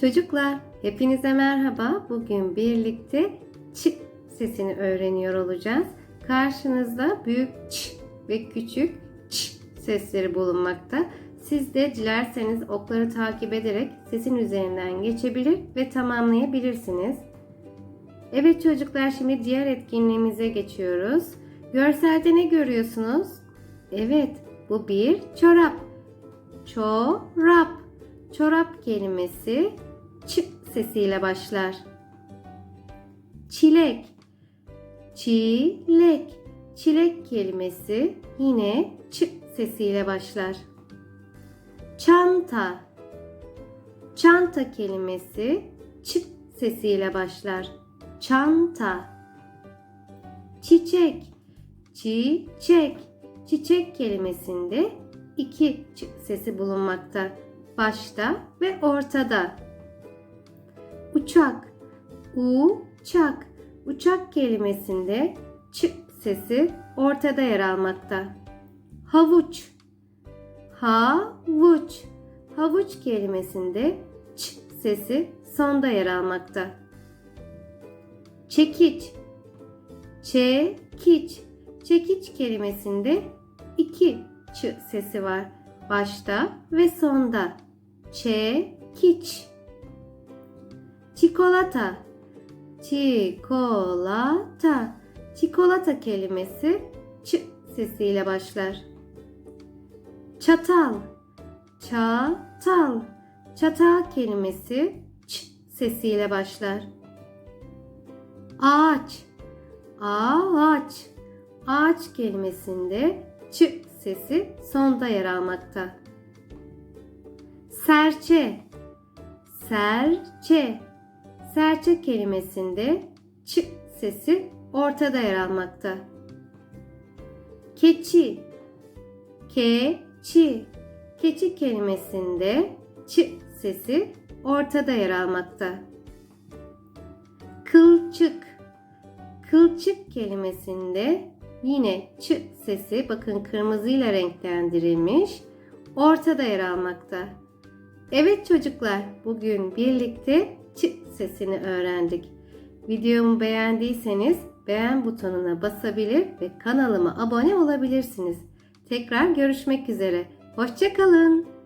Çocuklar, hepinize merhaba. Bugün birlikte ç sesini öğreniyor olacağız. Karşınızda büyük ç ve küçük ç sesleri bulunmakta. Siz de dilerseniz okları takip ederek sesin üzerinden geçebilir ve tamamlayabilirsiniz. Evet çocuklar şimdi diğer etkinliğimize geçiyoruz. Görselde ne görüyorsunuz? Evet, bu bir çorap. Çorap. Çorap kelimesi ç sesiyle başlar. Çilek. Çilek. Çilek kelimesi yine ç sesiyle başlar. Çanta. Çanta kelimesi ç sesiyle başlar. Çanta. Çiçek. Çiçek. Çiçek kelimesinde iki ç sesi bulunmakta. Başta ve ortada. Uçak. Uçak. Uçak kelimesinde ç sesi ortada yer almakta. Havuç. Havuç. Havuç kelimesinde ç sesi sonda yer almakta. Çekiç. Çekiç. Çekiç kelimesinde iki ç sesi var. Başta ve sonda. Çekiç. Çikolata. Çikolata. Çikolata kelimesi ç sesiyle başlar. Çatal. Çatal. Çatal kelimesi ç sesiyle başlar. Ağaç. Ağaç. Ağaç kelimesinde ç sesi sonda yer almakta. Serçe. Serçe. Serçe kelimesinde ç sesi ortada yer almakta. Keçi. Keçi. Keçi kelimesinde ç sesi ortada yer almakta. Kılçık. Kılçık kelimesinde yine ç sesi bakın kırmızıyla renklendirilmiş ortada yer almakta. Evet çocuklar bugün birlikte sesini öğrendik. Videomu beğendiyseniz beğen butonuna basabilir ve kanalıma abone olabilirsiniz. Tekrar görüşmek üzere. Hoşçakalın.